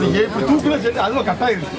நீங்க இப்படி தூக்குல சரி அதுவும் கட்டாயிருச்சு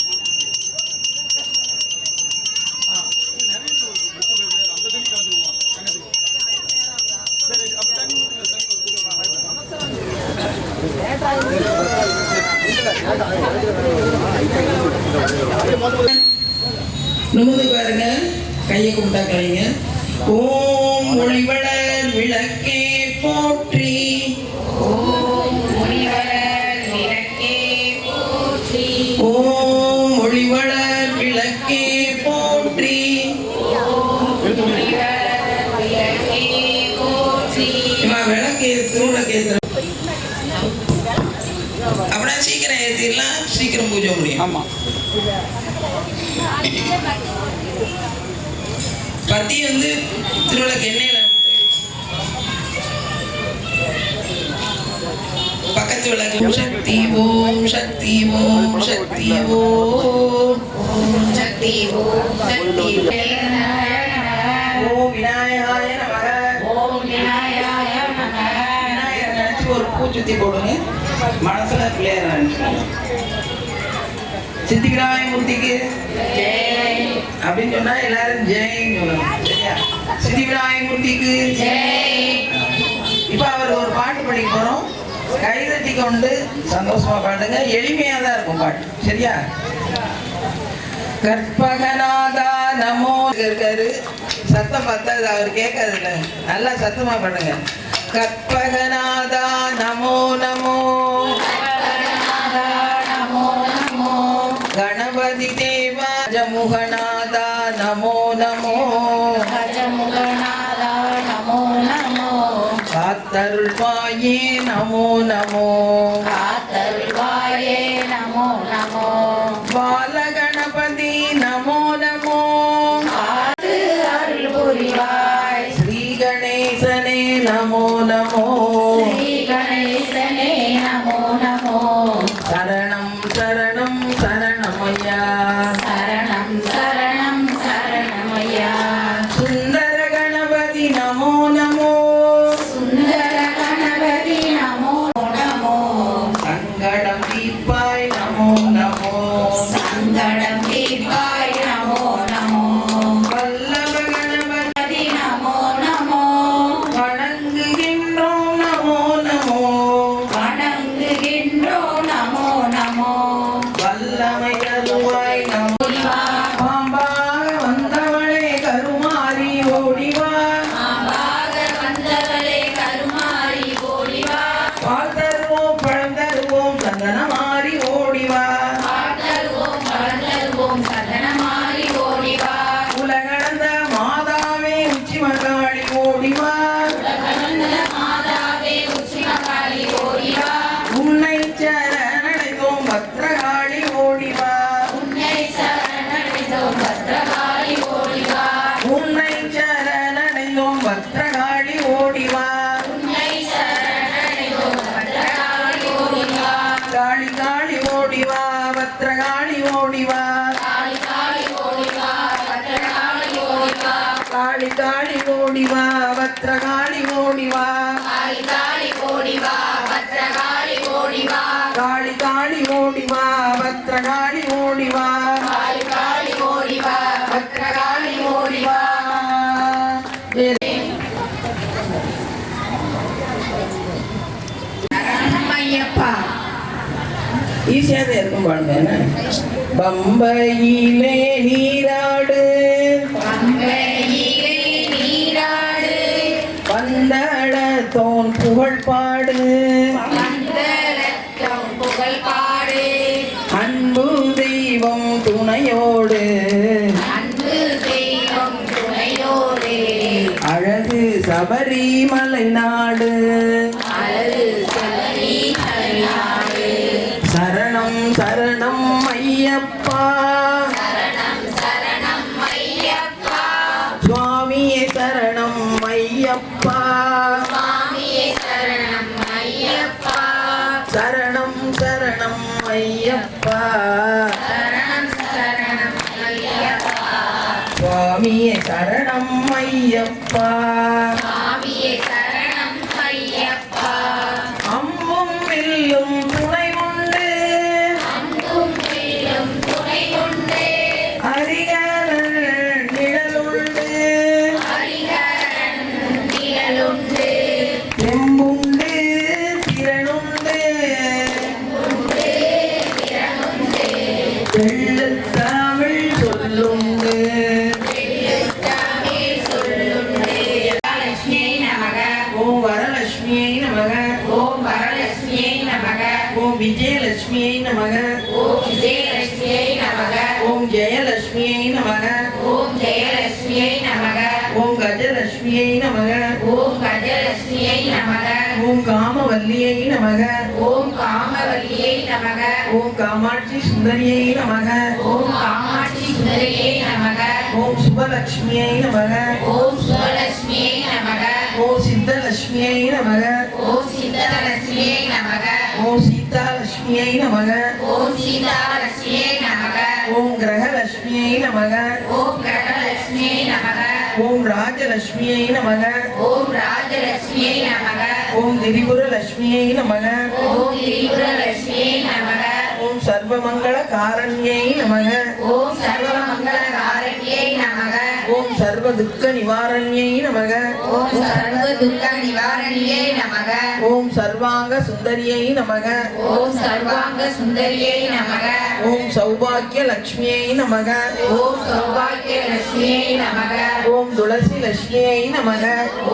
நிமிந்து பாருங்க. கையை கும்பிட்டா கலைங்க ஓம் ஒளிவளர் விளக்கே போற்றி. சீக்கிரம் பூஜை முடியும். ஆமா. பத்தி வந்து திருவிளக்கு எண்ணெயில பக்கத்து விளக்கு. ஓம் சக்தி ஓம் சக்தி ஓம் சக்தி ஓம் சக்தி ஓம் சக்தி. ஓம் விநாயகாய நமக. ஓம் விநாயகாய நமக. விநாயகர் நினைச்சு ஒரு பூச்சுத்தி போடுங்க. மனசுல பிள்ளையார் நினைச்சுக்கோங்க. சித்தி மூர்த்திக்கு? அப்படின்னு சொன்னா எல்லாரும் ஜெயின்னு சரியா? சித்தி விநாயகமூர்த்திக்கு ஜெய் இப்ப அவர் ஒரு பாட்டு படிக்க போறோம். கைதட்டி கொண்டு சந்தோஷமா பாடுங்க. எளிமையா தான் இருக்கும் பாட்டு. சரியா? கற்பகநாதா நமோ இருக்காரு. சத்தம் பார்த்தா அவர் கேட்காதுல்ல. நல்லா சத்தமா பாடுங்க. கற்பகநாதா நமோ நமோ. காத்தருள்வாயே நமோ நமோ. பாலகணபதி நமோ நமோ. காத்து அருள் புரிவாய். ஸ்ரீ கணேசனே நமோ நமோ. ஸ்ரீ காளி காளி ஓடிவா பத்ரகாளி ஓடிவா காளி காளி ஓடிவா பத்ரகாளி ஓடிவா காளி காளி ஓடிவா பத்ரகாளி ஓடிவா காளி காளி ஓடிவா பத்ரகாளி ஓடிவா ஐயப்பா ஈஸியாக இருக்கும் பாருங்க பம்பையிலே நீராடு சபரிமலை நாடு சரணம் சரணம் ஐயப்பா. சுவாமியே சரணம் ஐயப்பா. சரணம் சரணம் ஐயப்பா. சுவாமியே சரணம் ஐயப்பா. விஜயலட்சுமியை நமக ஓம் விஜயலட்சுமியை நமக ஓம் ஜெயலட்சுமியை நமக ஓம் ஜெயலட்சுமியை நமக ஓம் கஜலட்சுமியை நமக ஓம் கஜலட்சுமியை நமக ஓம் காமவல்லியை நமக ஓம் காமவல்லியை நமக ஓம் காமாட்சி சுந்தரியை நமக ஓம் காமாட்சி சுந்தரியை நமக ஓம் சுபலட்சுமியை நமக ஓம் சுவலட்சுமியை நமக ஓம் சித்தலட்சுமியை நமக ஓம் சித்தலட்சுமியை நமக ஓம் சீதாலட்சுமியை நமக. ஓம் சீதாலட்சுமியை நமக. ஓம் கிரகலட்சுமியை நமக. ஓம் கிரகலட்சுமியை நமக. ஓம் ராஜலட்சுமியை நமக. ஓம் ராஜலட்சுமியை நமக. ஓம் திரிபுரலட்சுமியை நமக. ஓம் திரிபுரலட்சுமியை நமக. ஓம் சர்வமங்கள காரண்யை நமக. ஓம் சர்வமங்களகாரண்யை நமக. ஓம் சர்வ துக்க நிவாரண்யை நமக ஓம் சர்வ துக்க நிவாரணியை நமக ஓம் சர்வாங்க சுந்தரியை நமக ஓம் சர்வாங்க சுந்தரியை நமக ஓம் சௌபாக்கிய லட்சுமியை நமக ஓம் சௌபாகிய லட்சுமியை நமக ஓம் துளசி லட்சுமியை நமக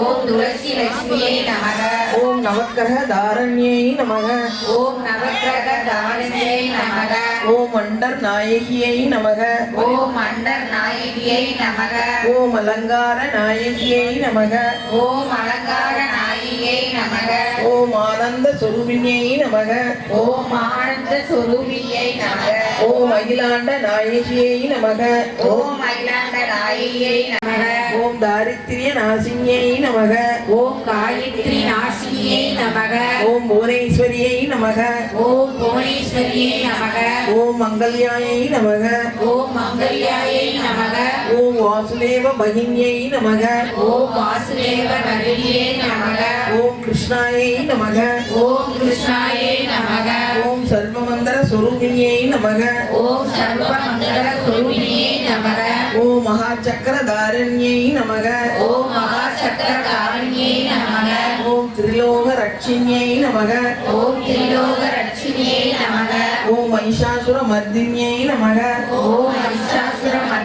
ஓம் துளசி லட்சுமியை நமக ஓம் நவக்கிரக தாரண்யை நமக ஓம் நவக்கிரக தாரணியை நமக ஓம் மண்டர் நாயகியை நமக ஓம் மண்டர் நாயகியை நமக ஓம் அலங்கார நாயகியை நமக ஓம் அலங்கார நாயகியை நமக ஓம் ஆனந்த சொருபினியை நமக ஓம் ஆனந்த சொரூபியை நமக ஓம் அகிலாண்ட நாயகியை நமக ஓம் அகிலாண்ட நாயகியை நமக ஓம் தாரித்திரிய நாசினியை நமக ஓம் காயத்ரி நாசினியை நமக ஓம் புவனேஸ்வரியை நமக ஓம் புவனேஸ்வரியை நமக ஓம் மங்கல்யாயை நமக ஓம் மங்கல்யாயை ஓம் வாசுதேவ பகின்யை நமக ஓம் வாசுதேவ நகரியே நமக ஓம் கிருஷ்ணாயை நமக ஓம் கிருஷ்ணாயை நமக ஓம் சர்வமந்திர சொரூபிணியை நமக ஓம் சர்வமங்கள சொரூபிணியே நமக ஓம் மகாசக்கர தாரண்யை நமக ஓம் மகாசக்கர காரணியே நமக ஓம் திரிலோக ரட்சிணியை நமக ஓம் திரிலோக ரட்சிணியே நமக ஓம் மகிஷாசுர மர்தினியை நமக ஓம் மகிஷாசுர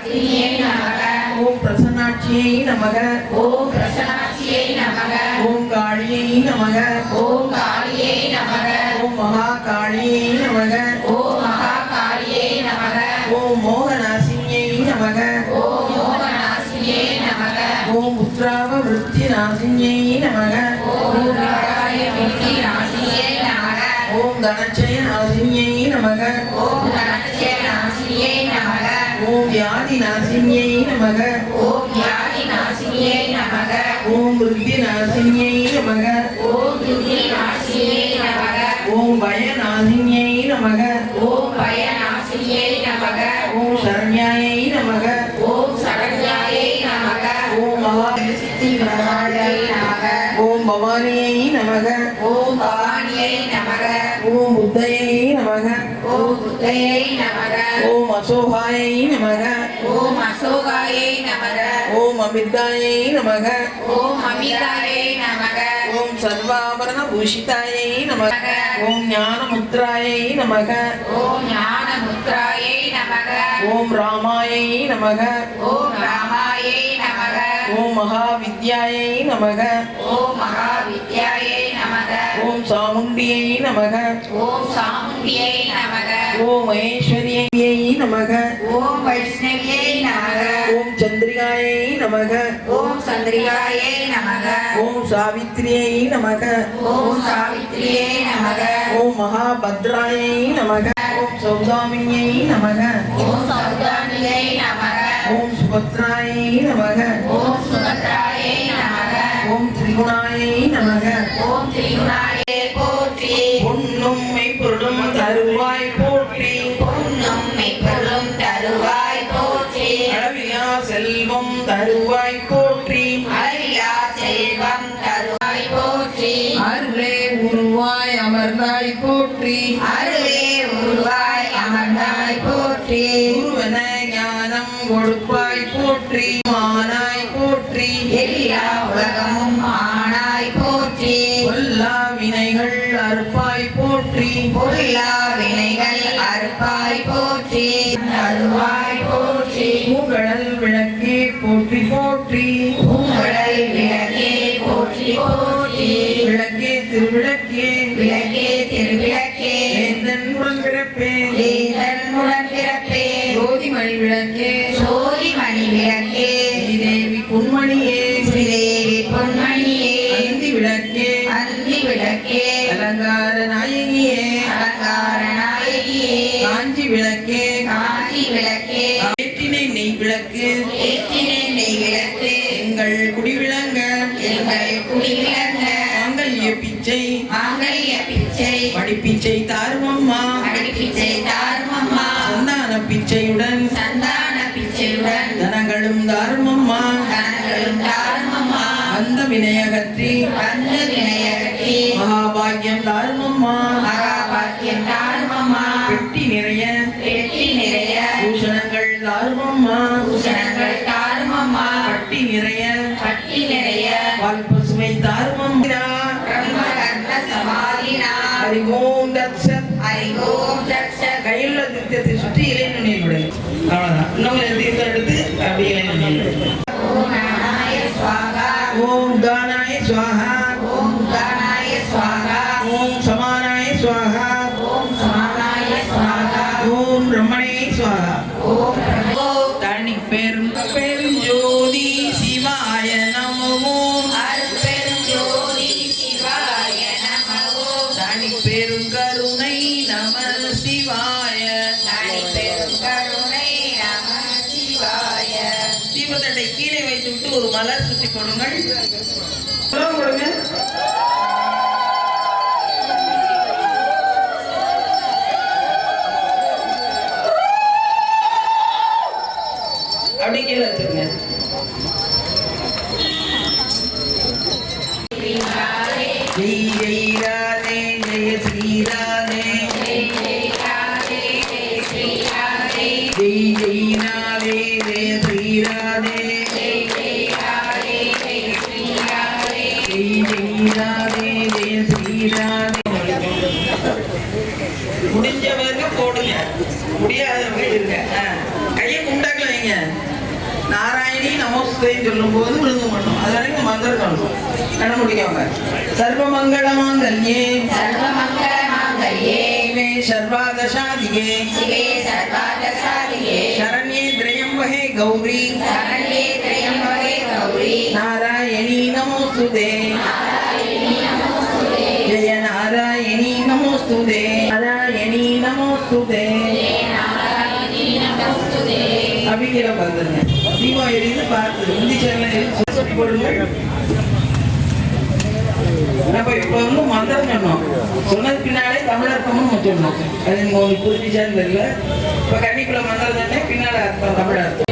மத்தியே நமக ஓம் பிரசன்னாட்சியை நமக ஓம் பிரசனாட்சியை நமக ஓம் காளியை நமக ஓம் காளியே நமக ஓம் மகா காளியை நமக ஓம் மகா காளியே நமக ஓம் மோகநாசினியை நமக ஓம் யோகநாசினியே நமக ஓம் உத்ராவ விருத்தி நாசினியை நமக ஓம் விராய விருத்தி நாசினியே நமக ஓம் தனச்சய நாசினியை நமக ஓம் தனச்சய நாசினியே வியாதி நாசினியை நமக ஓம் வியாதி நாசினியே நமக ஓம் விருத்தி நாசினியை நமக ஓம் யுதி நாசினியே நமக ஓம் பய நாசினியை நமக ஓம் பய நாசினியே நமக ஓம் சரண்யாயை நமக ஓம் சரண்யாயை நமக ஓம் சித்தி பிரதாயை நமக ஓம் பவானியை நமக ஓம் பவானியை நமக ஓம் புத்தையை நமக ஓம் புத்தையை நமக ஓம் அசோகாயை நமக ஓம் அசோகாயை நமக. ஓம் அமிர்தாயை நமக. ஓம் அமிதாயை நமக. ஓம் சர்வாபரண பூஷிதாயை நமக. ஓம் ஞானமுத்ராயை நமக. ஓம் ஞான முத்ராயை நமக. ஓம் ராமாயை நமக. ஓம் ராமாயை நமக. ஓம் மகாவித்யாயை நமக. ஓம் மகாவித்யாயை ஓம் சாமுண்டியை நமக ஓம் சாமுண்டியை நமக ஓம் மகேஸ்வரியை நமக ஓம் வைஷ்ணவியை நமக ஓம் சந்திரிகாயை நமக ஓம் சந்திரிகாயை நமக ஓம் சாவித்ரியை நமக ஓம் சாவித்ரியே நமக ஓம் மகாபத்ராயை நமக ஓம் சௌதாமினியை நமக ஓம் சௌதானியை நமக ஓம் சுபத்ராயை நமக ஓம் சுபத்ராயை நமக ஓம் திரிகுணாயை நமக ஓம் திரிகுணாயே போற்றி எல்லா உலகமும் ஆனாய் போற்றி. கொல்லா வினைகள் அறுப்பாய் போற்றி. பொல்லா வினைகள் அறுப்பாய் போற்றி. அருவாய் போற்றி. பூங்கடல் விளக்கே போற்றி போற்றி. பூங்கடல் விளக்கே போற்றி போற்றி. விளக்கே திருவிளக்கே. விளக்கே திருவிளக்கே. வேந்தன் உடன் பிறப்பே வேந்தன் முடன் பிறப்பே ஜோதிமணி விளக்கே. மணி விளக்கே. பொன்மணியே ஸ்ரீதேவி பொன்மணியே அந்தி விளக்கே. அந்தி விளக்கே. அலங்கார நாயகியே. அலங்கார நாயகியே. காஞ்சி விளக்கே. காஞ்சி விளக்கே. ஏற்றினை நெய் விளக்கு. ஏற்றினை நெய் விளக்கு. எங்கள் குடிவிளங்க எங்கள் குடிவிளங்க மாங்கல்ய பிச்சை. மாங்கல்ய பிச்சை. படிப்பிச்சை தாருமம்மா. அடிப்பிச்சை தாருமம்மா. சந்தான பிச்சையுடன். சந்தான பிச்சையுடன். தனங்களும் தாருமம்மா. கணங்களும் தாருமம்மா. அந்த வினையகற்றி மகாபாகியம் தாருமம்மா. பெட்டி நிறைய. வெற்றி நிறைய. பூஷணங்கள் தாருமம்மா. பூஷணங்கள் தாருமம்மா. பட்டி நிறைய. பட்டி நிறைய. பால் பசுமை தாருமம்மா. ஹரிஓம் தத்சத் ஹரிஓம் தட்சத் கையில் உள்ள தீர்த்தத்தை சுற்றி இலை நுண்ணில் விடு. அவ்வளவுதான். இன்னும் கொஞ்சம் நம சிவாய தீபத்தட்டை கீழே வைத்துவிட்டு ஒரு மலர் சுற்றி கொடுங்கள் புலவு கொடுங்க அப்படி கீழே வச்சுருங்க. ஜெய் ஜெய் ராதே ஜெய ஸ்ரீ நமஸ்தேன்னு சொல்லும் போது விழுந்து பண்ணும். அது வரைக்கும் மந்திரம் சொல்லணும் கண்ண முடிக்கவங்க சர்வமங்கள மாங்கல்யே சர்வமங்கள மாங்கல்யே சிவே சர்வாதசாதிகே சிவே சர்வாதசாலியே சரண்யே திரையம்பகே கௌரி. சரண்யே திரையம்பகே கௌரி. நாராயணி நமோஸ்துதே. ஜெய நாராயணி நமோஸ்துதே. நாராயணி நமோஸ்துதே. அப்படிங்கிற பார்த்துருங்க தீபம் எரியுது பார்த்து முந்தி சேனல் போடுங்க நம்ம இப்ப வந்து மந்திரம் சொன்னோம். சொன்னது பின்னாலே தமிழர்த்தமும் நம்ம சொன்னோம். அது நீங்க உங்களுக்கு புரிஞ்சுச்சான்னு தெரியல. இப்ப கன்னிக்குள்ள மந்திரம் தானே பின்னால அர்த்தம் தமிழ் அர்த்தம்.